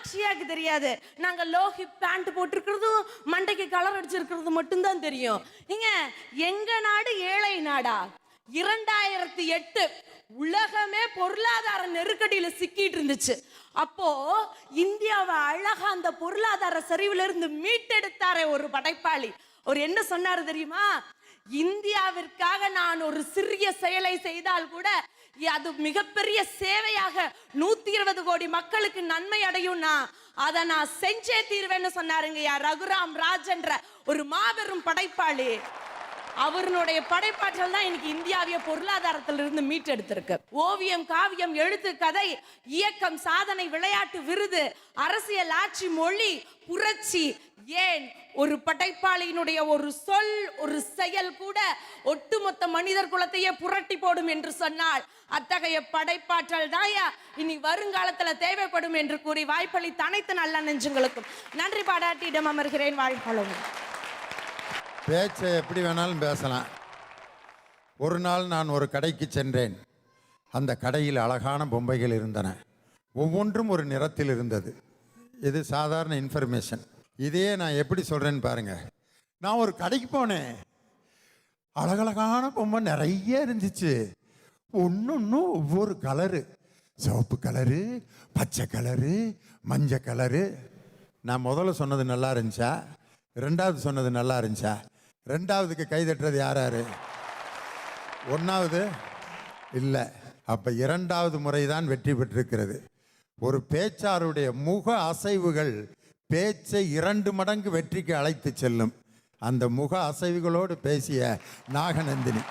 அக்ஷயாக்கு தெரியாது. நாங்க Logie pant போட்டிருக்கிறதும் மண்டைக்கு கலர் அடிச்சிருக்கிறது மட்டும்தான் தெரியும். நீங்க எங்க நாடு ஏழை நாடா? இரண்டாயிரத்தி எட்டு உலகமே பொருளாதார நெருக்கடியில சிக்கிட்டு இருந்துச்சு. அப்போ இந்தியாவை அழகா அந்த பொருளாதார சரிவுல இருந்து மீட்டெடுத்தாரே ஒரு படைப்பாளி. அவர் என்ன சொன்னாரு தெரியுமா? இந்தியாவிற்காக நான் ஒரு சிறிய செயலை செய்தால் கூட அது மிகப்பெரிய சேவையாக நூத்தி இருபது கோடி மக்களுக்கு நன்மை அடையும்னா அதை நான் செஞ்சே தீர்வேன்னு சொன்னாருங்கய்யா ரகுராம் ராஜன்ற ஒரு மாபெரும் படைப்பாளி. அவருடைய படைப்பாற்றல் தான் இன்னைக்கு இந்தியாவிய பொருளாதாரத்திலிருந்து மீட்டெடுத்திருக்கு. ஓவியம் காவியம் எழுத்து கதை இயக்கம் சாதனை விளையாட்டு விருது அரசியல் ஆட்சி மொழி புரட்சி. ஏன்? ஒரு படைப்பாளியினுடைய ஒரு சொல் ஒரு செயல் கூட ஒட்டுமொத்த மனிதர் குலத்தையே புரட்டி போடும் என்று சொன்னால் அத்தகைய படைப்பாற்றல் தான் இனி வருங்காலத்தில் தேவைப்படும் என்று கூறி வாய்ப்பளித்த அனைத்து நல்ல நெஞ்சுங்களுக்கும் நன்றி பாராட்டி இடம் அமர்கிறேன் வாழ்க்கை பேச்சை எப்படி வேணாலும் பேசலாம். ஒரு நாள் நான் ஒரு கடைக்கு சென்றேன். அந்த கடையில் அழகான பொம்மைகள் இருந்தன. ஒவ்வொன்றும் ஒரு நிறத்தில் இருந்தது. இது சாதாரண இன்ஃபர்மேஷன். இதையே நான் எப்படி சொல்கிறேன்னு பாருங்கள் நான் ஒரு கடைக்கு போனேன். அழகழகான பொம்மை நிறைய இருந்துச்சு. ஒன்று ஒவ்வொரு கலரு சிவப்பு கலரு பச்சை கலரு மஞ்சள் கலரு நான் முதல்ல சொன்னது நல்லா இருந்துச்சா? ரெண்டாவது சொன்னது நல்லா இருந்துச்சா? ரெண்டாவதுக்கு கை தட்டுறது யார் யார் ஒன்றாவது இல்லை. அப்போ இரண்டாவது முறை தான் வெற்றி பெற்றிருக்கிறது. ஒரு பேச்சாருடைய முக அசைவுகள் பேச்சை இரண்டு மடங்கு வெற்றிக்கு அழைத்து செல்லும். அந்த முக அசைவுகளோடு பேசிய நாகநந்தினி.